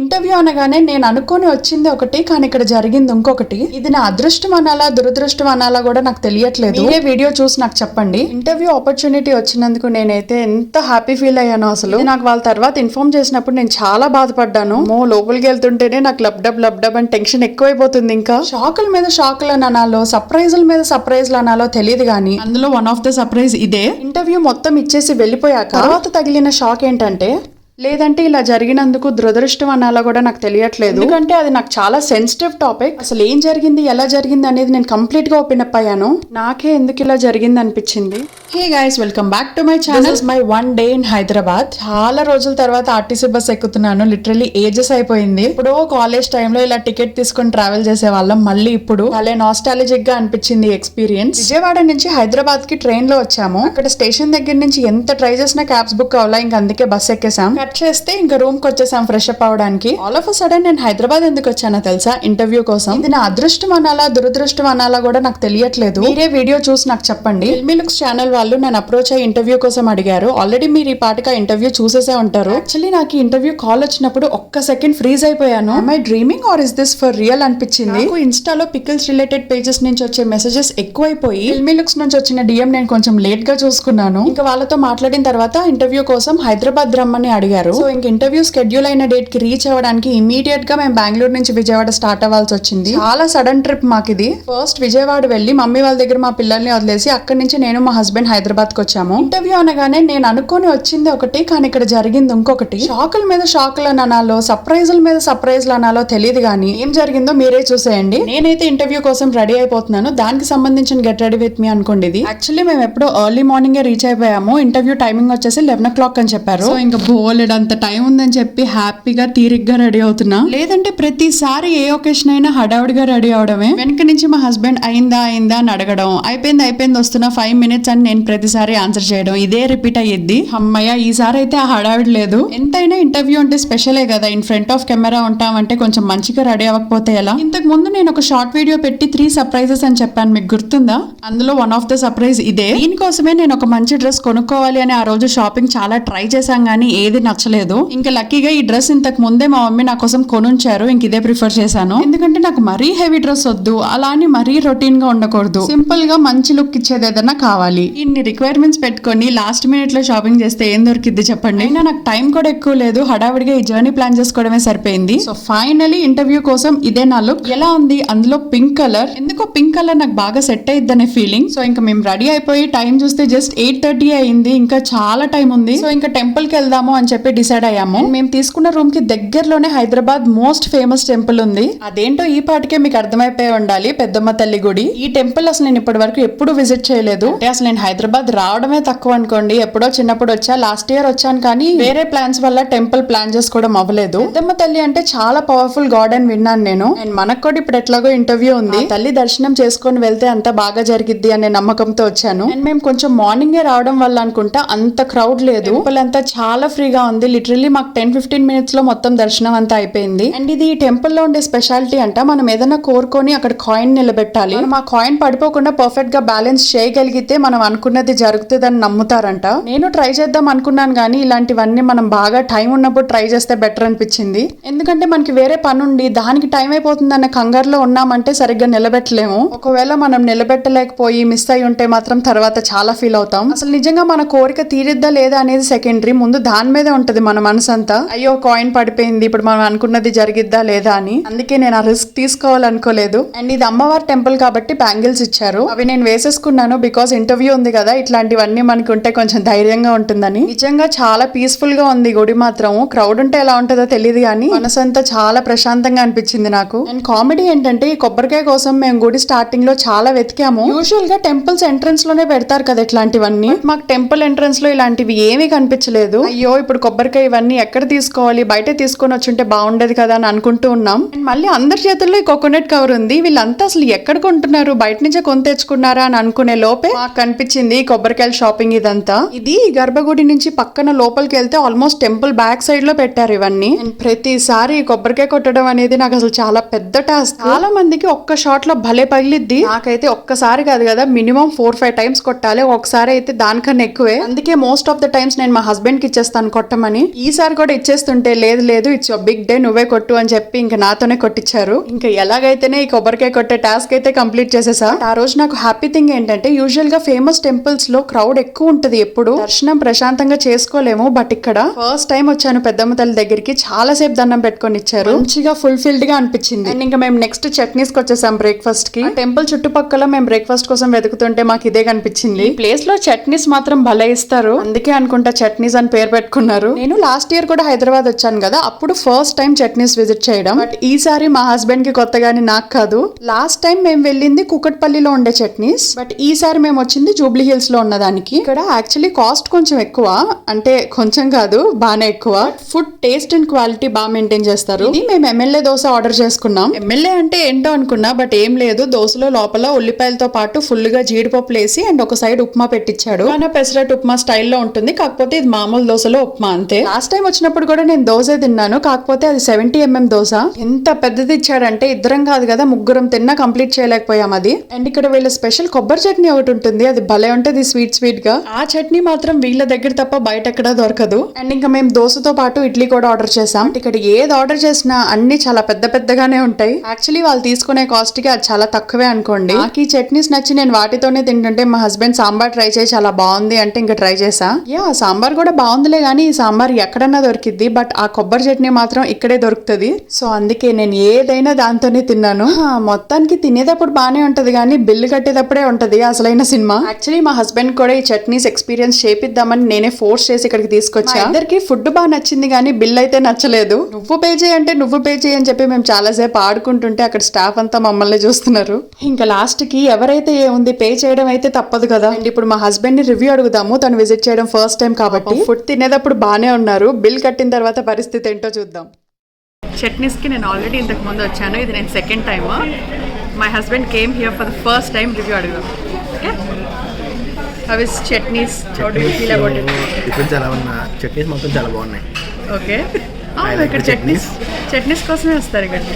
Interview అనగానే నేను అనుకొని వచ్చింది ఒకటి కానీ ఇక్కడ జరిగింది ఇంకొకటి. ఇది నా అదృష్టం అనాలా దురదృష్టం అనాలా కూడా నాకు తెలియట్లేదు. మీరే వీడియో చూసి నాకు చెప్పండి. ఇంటర్వ్యూ ఆపర్చునిటీ వచ్చినందుకు నేనైతే ఎంత హ్యాపీ ఫీల్ అయ్యాను అసలు. నాకు వాళ్ళ తర్వాత ఇన్ఫార్మ్ చేసినప్పుడు నేను చాలా బాధపడ్డాను. మో లోపలికి వెళ్తుంటేనే నాకు లబ్డబ్ లబ్డబ్ అని టెన్షన్ ఎక్కువైపోతుంది ఇంకా. షాకుల మీద షాకులు అని అనాలో సర్ప్రైజుల మీద సర్ప్రైజ్లు అనాలో తెలియదు కానీ అందులో వన్ ఆఫ్ ద సర్ప్రైజ్ ఇదే. ఇంటర్వ్యూ మొత్తం ఇచ్చేసి వెళ్ళిపోయాక. తర్వాత తగిలిన షాక్ ఏంటంటే లేదంటే ఇలా జరిగినందుకు దురదృష్టం అనాలో కూడా నాకు తెలియట్లేదు. ఎందుకంటే అది నాకు చాలా సెన్సిటివ్ టాపిక్ అసలు ఏం జరిగింది ఎలా జరిగింది అనేది నేను కంప్లీట్గా ఓపెన్ అప్ అయ్యాను. నాకే ఎందుకు ఇలా జరిగింది అనిపించింది. Hey guys welcome back to my channel my one day in Hyderabad చాలా రోజుల తర్వాత ఆర్టీసీ బస్ ఎక్కుతున్నాను. లిటరలీ ఏజెస్ అయిపోయింది. ఇప్పుడు కాలేజ్ టైంలో ఇలా టికెట్ తీసుకొని ట్రావెల్ చేసే వాళ్ళం. మళ్ళీ ఇప్పుడు చాలా నాస్టాలజిక్గా అనిపించింది ఎక్స్పీరియన్స్ విజయవాడ నుంచి హైదరాబాద్కి ట్రైన్లో వచ్చాము. అక్కడ స్టేషన్ దగ్గర నుంచి ఎంత ట్రై చేసినా క్యాబ్స్ బుక్ అవ్వాలా ఇంకా అందుకే బస్ ఎక్కేసాం కట్ చేస్తే ఇంకా రూమ్కి వచ్చేసాం ఫ్రెష్ అప్ అవడానికి. ఆల్ ఆఫ్ సడన్ నేను హైదరాబాద్ ఎందుకు వచ్చానో తెలుసా? ఇంటర్వ్యూ కోసం. ఇది నా అదృష్టం అనాలా దురదృష్టం అనాలా కూడా నాకు తెలియట్లేదు. మీరే వీడియో చూసి నాకు చెప్పండి. ఫిల్మీ లుక్స్ ఛానల్ వాళ్ళు నేను అప్రోచ్ అయ్యి ఇంటర్వ్యూ కోసం అడిగారు. ఆల్రెడీ మీరు ఈ పాటగా ఇంటర్వ్యూ చూసేసే ఉంటారు. యాక్చువల్లీ నాకు ఇంటర్వ్యూ కాల్ వచ్చినప్పుడు ఒక్క సెకండ్ ఫ్రీజ్ అయిపోయాను. My dreaming or is this for real అనిపించింది? నాకు ఇన్స్టాలో పికిల్స్ రిలేటెడ్ పేజెస్ నుంచి వచ్చే మెసేజెస్ ఎక్కువైపోయి ఫిల్మీ లుక్స్ నుంచి వచ్చిన డిఎం నేను కొంచెం లేట్గా చూసుకున్నాను. ఇంకా వాళ్ళతో మాట్లాడిన తర్వాత ఇంటర్వ్యూ కోసం హైదరాబాద్ రమ్మని అడిగారు. సో ఇంక ఇంటర్వ్యూ స్కెడ్యూల్ అయిన డేట్కి రీచ్ అవ్వడానికి ఇమీడియట్గా మేము బెంగళూరు నుంచి విజయవాడ స్టార్ట్ అవ్వాల్సి వచ్చింది. చాలా సడన్ ట్రిప్ మాకు ఇది. ఫస్ట్ విజయవాడ వెళ్ళి మమ్మీ వాళ్ళ దగ్గర మా పిల్లల్ని వదిలేసి అక్కడి నుంచి నేను మా హస్బెండ్ హైదరాబాద్కి వచ్చాము. ఇంటర్వ్యూ అనగానే నేను అనుకొని వచ్చింది ఒకటి కానీ ఇక్కడ జరిగింది ఇంకొకటి. షాకుల మీద షాకులు అని అనాలో సర్ప్రైజుల మీద సర్ప్రైజులు అనాలో తెలియదు కానీ ఏం జరిగిందో మీరే చూసేయండి. నేనైతే ఇంటర్వ్యూ కోసం రెడీ అయిపోతున్నాను. దానికి సంబంధించిన గెట్ రెడీ విత్ మీ అనుకోండి ఇది. యాక్చువల్లీ మేము ఎప్పుడో ఎర్లీ మార్నింగ్ రీచ్ అయిపోయాము. ఇంటర్వ్యూ టైమింగ్ వచ్చేసి లెవెన్ ఓ క్లాక్ అని చెప్పారు. సో ఇంకా బోలెడ్ అంత టైం ఉందని చెప్పి హ్యాపీగా తీరిగ్గా రెడీ అవుతున్నా. లేదంటే ప్రతిసారి ఏ ఒకేషన్ అయినా హడావుడిగా రెడీ అవడమే. వెనక నుంచి మా హస్బెండ్ అయిందా అయిందా అని అడగడం. అయిపోయింది అయిపోయింది వస్తున్నా ఫైవ్ మినిట్స్ అని నేను ప్రతిసారి ఆన్సర్ చేయడం. ఇదే రిపీట్ అయ్యిద్ది. అమ్మయ్య ఈసారి అయితే ఆ హడావిడి లేదు. ఎంతైనా ఇంటర్వ్యూ అంటే స్పెషలే కదా. ఇన్ ఫ్రంట్ ఆఫ్ కెమెరా ఉంటామంటే కొంచెం మంచిగా రెడీ అవ్వకపోతే ఎలా? ఇంతకు ముందు నేను ఒక షార్ట్ వీడియో పెట్టి త్రీ సర్ప్రైజెస్ అని చెప్పాను. మీకు గుర్తుందా? అందులో వన్ ఆఫ్ ద సర్ప్రైజ్ ఇదే. దీనికోసమే నేను ఒక మంచి డ్రెస్ కొనుక్కోవాలి అని ఆ రోజు షాపింగ్ చాలా ట్రై చేశాం కానీ ఏది నచ్చలేదు. ఇంకా లక్కీగా ఈ డ్రెస్ ఇంతకు ముందే మా మమ్మీ నా కోసం కొనుంచారు. ఇంక ఇదే ప్రిఫర్ చేశాను. ఎందుకంటే నాకు మరీ హెవీ డ్రెస్ వద్దు. అలా అని మరీ రొటీన్గా ఉండకూడదు. సింపుల్గా మంచి లుక్ ఇచ్చేది ఏదైనా కావాలి. ఇన్ని రిక్వైర్మెంట్స్ పెట్టుకొని లాస్ట్ మినిట్లో షాపింగ్ చేస్తే ఏం దొరికిద్ది చెప్పండి? అయినా నాకు టైం కూడా ఎక్కువ లేదు. హడావిడిగా ఈ జర్నీ ప్లాన్ చేసుకోవడమే సరిపోయింది. సో ఫైనలీ ఇంటర్వ్యూ కోసం ఇదే నా లుక్. ఎలా ఉంది? అందులో పింక్ కలర్. ఎందుకో పింక్ కలర్ నాకు బాగా సెట్ అయ్యిద్ది అనే ఫీలింగ్. సో ఇంకా మేము రెడీ అయిపోయి టైం చూస్తే జస్ట్ ఎయిట్ థర్టీ అయింది. ఇంకా చాలా టైం ఉంది. సో ఇంకా టెంపుల్కి వెళ్దాము అని చెప్పి డిసైడ్ అయ్యాము. మేము తీసుకున్న రూమ్కి దగ్గరలోనే హైదరాబాద్ మోస్ట్ ఫేమస్ టెంపుల్ ఉంది. అదేంటో ఈ పాటికే మీకు అర్థమైపోయి ఉండాలి పెద్దమ్మ తల్లి గుడి. ఈ టెంపుల్ అసలు నేను ఇప్పటి వరకు ఎప్పుడు విజిట్ చేయలేదు. అంటే అసలు నేను హైదరాబాద్ రావడమే తక్కువ అనుకోండి. ఎప్పుడో చిన్నప్పుడు వచ్చా లాస్ట్ ఇయర్ వచ్చాను కానీ వేరే ప్లాన్స్ వల్ల టెంపుల్ ప్లాన్ చేసుకోవడం అవ్వలేదు. పెద్దమ్మ తల్లి అంటే చాలా పవర్ఫుల్ గాడ్ అని విన్నాను నేను. అండ్ మనకు కూడా ఇప్పుడు ఎట్లాగో ఇంటర్వ్యూ ఉంది. తల్లి దర్శనం చేసుకొని వెళ్తే అంత బాగా జరిగిద్ది అనే నమ్మకంతో వచ్చాను. అండ్ మేము కొంచెం మార్నింగే రావడం వల్ల అనుకుంటా అంత క్రౌడ్ లేదు. టెంపుల్ అంతా చాలా ఫ్రీగా ఉంది లిటరల్లీ మాకు టెన్ ఫిఫ్టీన్ మినిట్స్లో మొత్తం దర్శనం అంతా అయిపోయింది. అండ్ ఇది ఈ టెంపుల్లో ఉండే స్పెషాలిటీ అంట. మనం ఏదైనా కోరుకొని అక్కడ కాయిన్ నిలబెట్టాలి. మనం ఆ కాయిన్ పడిపోకుండా పర్ఫెక్ట్గా బ్యాలెన్స్ చేయగలిగితే మనం అనుకున్నది జరుగుతుందని నమ్ముతారంట. నేను ట్రై చేద్దాం అనుకున్నాను కానీ ఇలాంటివన్నీ మనం బాగా టైం ఉన్నప్పుడు ట్రై చేస్తే బెటర్ అనిపించింది. ఎందుకంటే మనకి వేరే పని ఉండి దానికి టైం అయిపోతుంది అన్న కంగారులో ఉన్నామంటే సరిగ్గా నిలబెట్టలేము. ఒకవేళ మనం నిలబెట్టలేకపోయి మిస్ అయి ఉంటే మాత్రం తర్వాత చాలా ఫీల్ అవుతాం. అసలు నిజంగా మన కోరిక తీరిద్దా లేదా అనేది సెకండరీ ముందు దాని మీద ఉంటది మన అంతా అయ్యో కాయిన్ పడిపోయింది ఇప్పుడు మనం అనుకున్నది జరిగిద్దా లేదా అని. అందుకే నేను ఆ రిస్క్ తీసుకోవాలనుకోలేదు. అండ్ ఇది అమ్మవారి టెంపుల్ కాబట్టి బ్యాంగిల్స్ ఇచ్చారు. అవి నేను వేసేసుకున్నాను బికాస్ ఇంటర్వ్యూ ఉంది కదా ఇట్లాంటివన్నీ మనకి ఉంటే కొంచెం ధైర్యంగా ఉంటుందని. నిజంగా చాలా పీస్ఫుల్గా ఉంది గుడి మాత్రం. క్రౌడ్ ఉంటే ఎలా ఉంటుందో తెలియదు కానీ మనసంతా చాలా ప్రశాంతంగా అనిపించింది నాకు. అండ్ కామెడీ ఏంటంటే ఈ కొబ్బరికాయ కోసం మేము గుడి స్టార్టింగ్లో చాలా వెతికాము. యూజువల్గా టెంపుల్స్ ఎంట్రన్స్లోనే పెడతారు కదా ఇట్లాంటివన్నీ. మాకు టెంపుల్ ఎంట్రన్స్లో ఇలాంటివి ఏమీ కనిపించలేదు. అయ్యో ఇప్పుడు కొబ్బరికాయ ఇవన్నీ ఎక్కడ తీసుకోవాలి? బయట తీసుకొని వచ్చుంటే బాగుండేది కదా అని అనుకుంటూ ఉన్నాం. అండ్ మళ్ళీ అందరి చేతుల్లో ఈ కోకోనట్ కవర్ ఉంది. వీళ్ళంతా అసలు ఎక్కడ కొంటున్నారు? బయట నుంచే కొని తెచ్చుకున్నారా అని అనుకునే లోపే మాకు కనిపించింది ఈ కొబ్బరికాయల షాపింగ్ ఇదంతా. ఇది గర్భగుడి నుంచి పక్కన లోపలికి వెళ్తే ఆల్మోస్ట్ టెంపుల్ బ్యాక్ సైడ్లో పెట్టారు ఇవన్నీ. ప్రతిసారి కొబ్బరికాయ కొట్టడం అనేది నాకు అసలు చాలా పెద్ద టాస్క్. చాలా మందికి ఒక్క షాట్లో భలే పగిలిద్ది. నాకైతే ఒక్కసారి కాదు కదా మినిమం ఫోర్ ఫైవ్ టైమ్స్ కొట్టాలి. ఒకసారి అయితే దానికన్నా ఎక్కువే. అందుకే మోస్ట్ ఆఫ్ ద టైమ్స్ నేను మా హస్బెండ్కి ఇచ్చేస్తాను కొట్ట కొట్టమని. ఈసారి కూడా ఇచ్చేస్తుంటే లేదు లేదు ఇట్స్ బిగ్ డే నువ్వే కొట్టు అని చెప్పి ఇంకా నాతోనే కొట్టించారు ఇంకా ఎలాగైతేనే ఈ కొబ్బరికాయ కొట్టే టాస్క్ అయితే కంప్లీట్ చేసేసా. ఆ రోజు నాకు హ్యాపీ థింగ్ ఏంటంటే యూజువల్గా ఫేమస్ టెంపుల్స్లో క్రౌడ్ ఎక్కువ ఉంటది ఎప్పుడు. దర్శనం ప్రశాంతంగా చేసుకోలేము బట్ ఇక్కడ ఫస్ట్ టైం వచ్చాను పెద్దమ్మ తల్లి దగ్గరికి. చాలా సేపు దండం పెట్టుకొని ఇచ్చారు. మంచిగా ఫుల్ఫిల్డ్గా అనిపించింది. అండ్ ఇంకా మేము నెక్స్ట్ చట్నీస్కి వచ్చేసాం బ్రేక్ఫాస్ట్కి. టెంపుల్ చుట్టుపక్కల మేము బ్రేక్ఫాస్ట్ కోసం వెతుకుతుంటే మాకు ఇదే కనిపించింది. ప్లేస్లో చట్నీస్ మాత్రం భలే ఇస్తారు. అందుకే అనుకుంటా చట్నీస్ అని పేరు పెట్టుకున్నారు. నేను లాస్ట్ ఇయర్ కూడా హైదరాబాద్ వచ్చాను కదా అప్పుడు ఫస్ట్ టైం చట్నీస్ విజిట్ చేయడం. బట్ ఈసారి మా హస్బెండ్కి కొత్తగానే నాకు కాదు. లాస్ట్ టైం మేము వెళ్ళింది కుకట్పల్లిలో ఉండే చట్నీస్. బట్ ఈసారి మేము వచ్చింది జూబ్లీ హిల్స్లో ఉన్న దానికి ఇక్కడ యాక్చువల్లీ కాస్ట్ కొంచెం ఎక్కువ అంటే కొంచెం కాదు బాగానే ఎక్కువ. ఫుడ్ టేస్ట్ అండ్ క్వాలిటీ బాగా మెయింటైన్ చేస్తారు. ఇది మేము ఎమ్మెల్యే దోశ ఆర్డర్ చేసుకున్నాం. ఎమ్మెల్యే అంటే ఏంటో అనుకున్నా బట్ ఏం లేదు. దోశలో లోపల ఉల్లిపాయలతో పాటు ఫుల్గా జీడిపప్పు వేసి అండ్ ఒక సైడ్ ఉప్మా పెట్టించాడు కానీ పెసరట్ ఉప్మా స్టైల్లో ఉంటుంది. కాకపోతే ఇది మామూలు దోశలో ఉప్మా. అంతే. లాస్ట్ టైం వచ్చినప్పుడు కూడా నేను దోశ తిన్నాను కాకపోతే అది సెవెంటీ ఎంఎం దోశ. ఎంత పెద్దది ఇచ్చాడంటే ఇద్దరం కాదు కదా ముగ్గురం తిన్నా కంప్లీట్ చేయలేకపోయాం అది. అండ్ ఇక్కడ వీళ్ళ స్పెషల్ కొబ్బరి చట్నీ ఒకటి ఉంటుంది అది భలే ఉంటుంది స్వీట్ స్వీట్గా. ఆ చట్నీ మాత్రం వీళ్ళ దగ్గర తప్ప బయట ఎక్కడ దొరకదు. అండ్ ఇంకా మేము దోశతో పాటు ఇడ్లీ కూడా ఆర్డర్ చేసాం ఇక్కడ ఏది ఆర్డర్ చేసినా అన్ని చాలా పెద్ద పెద్దగానే ఉంటాయి. యాక్చువల్లీ వాళ్ళు తీసుకునే కాస్ట్కి అది చాలా తక్కువే అనుకోండి. నాకు ఈ చట్నీస్ నచ్చి నేను వాటితోనే తింటుంటే మా హస్బెండ్ సాంబార్ ట్రై చేసి చాలా బాగుంది అంటే ఇంకా ట్రై చేసా యా సాంబార్ కూడా బాగుందిలే కానీ ఈ సాంబార్ ఎక్కడన్నా దొరికిద్ది బట్ ఆ కొబ్బరి చట్నీ మాత్రం ఇక్కడే దొరుకుతుంది. సో అందుకే నేను ఏదైనా దాంతోనే తిన్నాను. మొత్తానికి తినేటప్పుడు బానే ఉంటది కానీ బిల్లు కట్టేటప్పుడే ఉంటది అసలైన సినిమా. యాక్చువల్లీ మా హస్బెండ్ కూడా ఈ చట్నీస్ ఎక్స్పీరియన్స్ చేపిద్దామని నేనే ఫోర్స్ చేసి ఇక్కడికి తీసుకొచ్చా. ఇద్దరికి ఫుడ్ బాగా నచ్చింది కానీ బిల్ అయితే నచ్చలేదు. నువ్వు పే చేయి అంటే నువ్వు పే చేయి అని చెప్పి మేము చాలాసేపు ఆడుకుంటుంటే అక్కడ స్టాఫ్ అంతా మమ్మల్ని చూస్తున్నారు. ఇంకా లాస్ట్కి ఎవరైతే ఏముంది పే చేయడం అయితే తప్పదు కదా. అండ్ ఇప్పుడు మా హస్బెండ్ని రివ్యూ అడుగుదాము. తను విజిట్ చేయడం ఫస్ట్ టైం కాబట్టి. ఫుడ్ తినేటప్పుడు బానే ఉన్నారు. బిల్ కట్టిన తర్వాత పరిస్థితి ఏంటో చూద్దాం. చట్నీస్కి నేను ఆల్రెడీ ఇంతకు ముందు వచ్చాను. ఇది నేను second time. My husband came here for the first time review అడుగుదాం ఓకే అవి చట్నీస్ డిఫరెన్స్ ఎలా ఉన్నా చట్నీస్ మొత్తం చాలా బాగున్నాయి. ఓకే like ఇక్కడ చట్నీస్. చట్నీస్ కోసమే వస్తారు ఇక్కడికి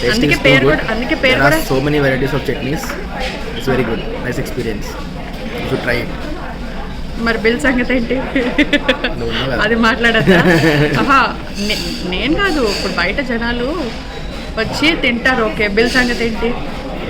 టేస్ట్ అందుకే పేరు కూడా- అందుకే పేరు కూడా- so many varieties of chutneys it's very good nice experience you try it మరి బిల్ సంగతి ఏంటి. అది నే- నేను కాదు ఇప్పుడు బయట జనాలు వచ్చి తింటారు ఓకే. బిల్ సంగతి ఏంటి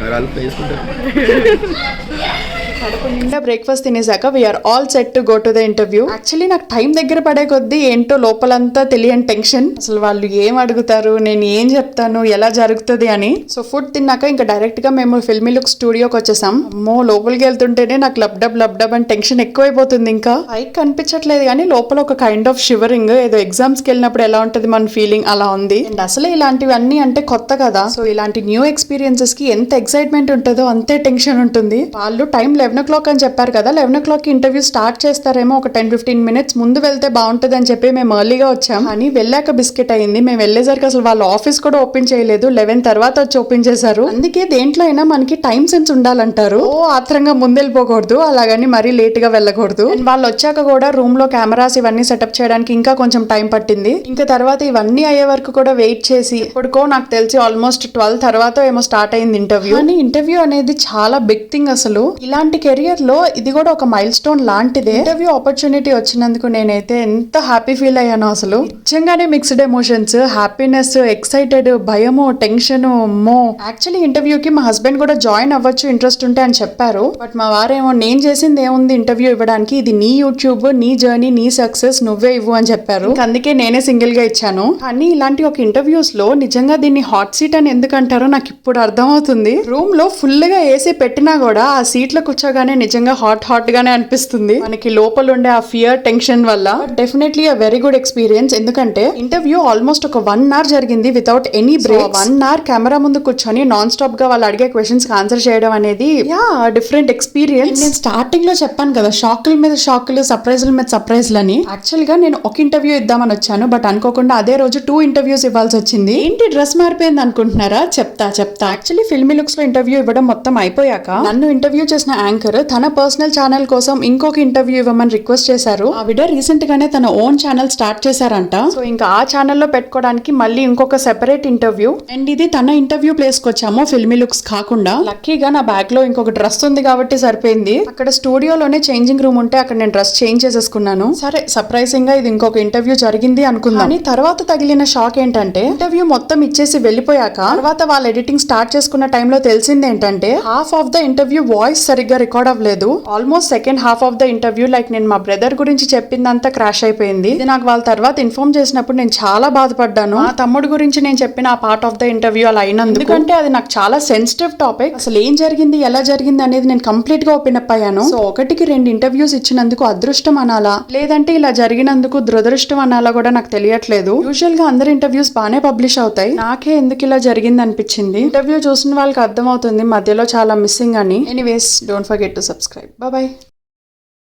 కడుపు నిండా breakfast తినేసాక we are all set to go to the interview actually నాకు టైం దగ్గర పడే కొద్దీ ఏంటో లోపలంతా తెలియని టెన్షన్ అసలు వాళ్ళు ఏం అడుగుతారు నేను ఏం చెప్తాను ఎలా జరుగుతుంది అని. సో ఫుడ్ తిన్నాక ఇంకా డైరెక్ట్గా మేము ఫిల్మీ లుక్ స్టూడియోకి వచ్చేసాం. అమ్మో లోపలికి వెళ్తుంటేనే నాకు లబ్డబ్ లబ్డబ్ అని టెన్షన్ ఎక్కువైపోతుంది ఇంకా. పైకి కనిపించట్లేదు కానీ లోపల ఒక కైండ్ ఆఫ్ షివరింగ్ ఏదో ఎగ్జామ్స్కి వెళ్ళినప్పుడు ఎలా ఉంటుంది మన ఫీలింగ్ అలా ఉంది. అండ్ అసలే ఇలాంటివన్నీ అంటే కొత్త కదా. సో ఇలాంటి న్యూ ఎక్స్పీరియన్సెస్కి ఎంత ఎక్సైట్మెంట్ ఉంటుందో అంతే టెన్షన్ ఉంటుంది. వాళ్ళు time eleven eleven o'clock అని చెప్పారు కదా eleven o'clock interview start చేస్తారేమో ఒక టెన్ ఫిఫ్టీన్ మినిట్స్ ముందు వెళ్తే బాగుంటుంది అని చెప్పి మేము ఎర్లీగా వచ్చాం. అని వెళ్ళాక బిస్కెట్ అయింది మేము వెళ్ళేసరికి అసలు వాళ్ళ ఆఫీస్ కూడా ఓపెన్ చేయలేదు. లెవెన్ తర్వాత వచ్చి ఓపెన్ చేశారు. అందుకే దేంట్లో అయినా మనకి టైం సెన్స్ ఉండాలంటారు. ఓ ఆత్రంగా ముందెళ్ళిపోకూడదు. అలాగని మరీ లేట్గా వెళ్ళకూడదు వాళ్ళు వచ్చాక కూడా రూమ్లో కెమెరాస్ ఇవన్నీ సెటప్ చేయడానికి ఇంకా కొంచెం టైం పట్టింది. ఇంకా తర్వాత ఇవన్నీ అయ్యే వరకు కూడా వెయిట్ చేసి ఇప్పటికో నాకు తెలిసి ఆల్మోస్ట్ ట్వెల్వ్ తర్వాత ఏమో స్టార్ట్ అయింది ఇంటర్వ్యూ. కానీ ఇంటర్వ్యూ అనేది చాలా బిగ్ థింగ్ అసలు. ఇలాంటి కెరియర్లో ఇది కూడా ఒక మైల్ స్టోన్ లాంటిదే. ఇంటర్వ్యూ ఆపర్చునిటీ వచ్చినందుకు నేనైతే ఎంత హ్యాపీ ఫీల్ అయ్యాను అసలు. నిజంగానే మిక్స్డ్ ఎమోషన్స్ హ్యాపీనెస్ ఎక్సైటెడ్ భయము టెన్షన్ మో. యాక్చువల్లీ ఇంటర్వ్యూకి మా హస్బెండ్ కూడా జాయిన్ అవ్వచ్చు ఇంట్రెస్ట్ ఉంటే అని చెప్పారు. బట్ మా వారేమో నేను చేసింది ఏముంది ఇంటర్వ్యూ ఇవ్వడానికి? ఇది నీ యూట్యూబ్ నీ జర్నీ నీ సక్సెస్ నువ్వే ఇవ్వు అని చెప్పారు. అందుకే నేనే సింగిల్గా ఇచ్చాను. కానీ ఇలాంటి ఒక ఇంటర్వ్యూస్లో నిజంగా దీన్ని హాట్ సీట్ అని ఎందుకంటారో నాకు ఇప్పుడు అర్థమవుతుంది. రూమ్లో ఫుల్గా ఏసీ పెట్టినా కూడా ఆ సీట్లో కూర్చోగానే నిజంగా హాట్ హాట్ గానే అనిపిస్తుంది. మనకి లోపల ఉండే ఆ ఫియర్ టెన్షన్ వల్ల. Definitely uh very good experience ఎందుకంటే ఇంటర్వ్యూ ఆల్మోస్ట్ ఒక వన్ అవర్ జరిగింది without any break one hour camera ముందు కూర్చొని నాన్ స్టాప్గా వాళ్ళు అడిగే క్వశ్చన్స్ ఆన్సర్ చేయడం అనేది యా డిఫరెంట్ ఎక్స్పీరియన్స్ నేను స్టార్టింగ్లో చెప్పాను కదా షాకుల మీద షాకులు సర్ప్రైజ్ల మీద సర్ప్రైజ్లు అని. యాక్చువల్గా నేను ఒక ఇంటర్వ్యూ ఇద్దామని వచ్చాను బట్ అనుకోకుండా అదే రోజు టూ ఇంటర్వ్యూస్ ఇవ్వాల్సి వచ్చింది. ఏంటి డ్రెస్ మారిపోయింది అనుకుంటున్నారా? చెప్తా చెప్తా. యాక్చువల్లీ ఫిల్మీ లుక్స్లో ఇంటర్వ్యూ ఇవ్వడం మొత్తం అయిపోయాక నన్ను ఇంటర్వ్యూ చేసిన యాంకర్ యాంకర్ తన పర్సనల్ ఛానల్ కోసం ఇంకొక ఇంటర్వ్యూ ఇవ్వమని రిక్వెస్ట్ చేశారు. ఆవిడ రీసెంట్ గానే తన ఓన్ ఛానల్ స్టార్ట్ చేశారంట. సో ఇంకా ఆ ఛానల్లో పెట్టుకోవడానికి మళ్ళీ ఇంకొక సెపరేట్ ఇంటర్వ్యూ. అండ్ ఇది తన ఇంటర్వ్యూ ప్లేస్కి వచ్చాము ఫిల్మీ లుక్స్ కాకుండా. లక్కీగా నా బ్యాగ్లో ఇంకొక డ్రెస్ ఉంది కాబట్టి సరిపోయింది. అక్కడ స్టూడియోలోనే చేంజింగ్ రూమ్ ఉంటే అక్కడ నేను డ్రెస్ చేంజ్ చేసేసుకున్నాను. సరే సర్ప్రైజింగ్గా ఇది ఇంకొక ఇంటర్వ్యూ జరిగింది అనుకుందాం. కానీ తర్వాత తగిలిన షాక్ ఏంటంటే ఇంటర్వ్యూ మొత్తం ఇచ్చేసి వెళ్ళిపోయాక తర్వాత వాళ్ళు ఎడిటింగ్ స్టార్ట్ చేసుకున్న టైంలో తెలిసింది ఏంటంటే half of the interview voice సరిగ్గా రికార్డ్ అవ్వలేదు. Almost second half of the interview like నేను మా బ్రదర్ గురించి చెప్పిందంతా క్రాష్ అయిపోయింది. ఇది నాకు వాళ్ళ తర్వాత ఇన్ఫార్మ్ చేసినప్పుడు నేను చాలా బాధపడ్డాను. ఆ తమ్ముడు గురించి నేను చెప్పిన ఆ పార్ట్ ఆఫ్ ద ఇంటర్వ్యూ అలా అయినందుకు. ఎందుకంటే అది నాకు చాలా సెన్సిటివ్ టాపిక్ అసలు ఏం జరిగింది ఎలా జరిగింది అనేది నేను కంప్లీట్గా ఓపెన్ అప్ అయ్యాను. సో ఒకటికి రెండు ఇంటర్వ్యూస్ ఇచ్చినందుకు అదృష్టం అనాలా? లేదంటే ఇలా జరిగినందుకు దురదృష్టం అనాలా కూడా నాకు తెలియట్లేదు. యూజువల్గా అందరి ఇంటర్వ్యూస్ బాగానే పబ్లిష్ అవుతాయి. నాకే ఎందుకు ఇలా జరిగింది అనిపించింది ఇంటర్వ్యూ చూసిన వాళ్ళకి అర్థమవుతుంది మధ్యలో చాలా మిస్సింగ్ అని. Anyways don't forget to subscribe. Bye bye.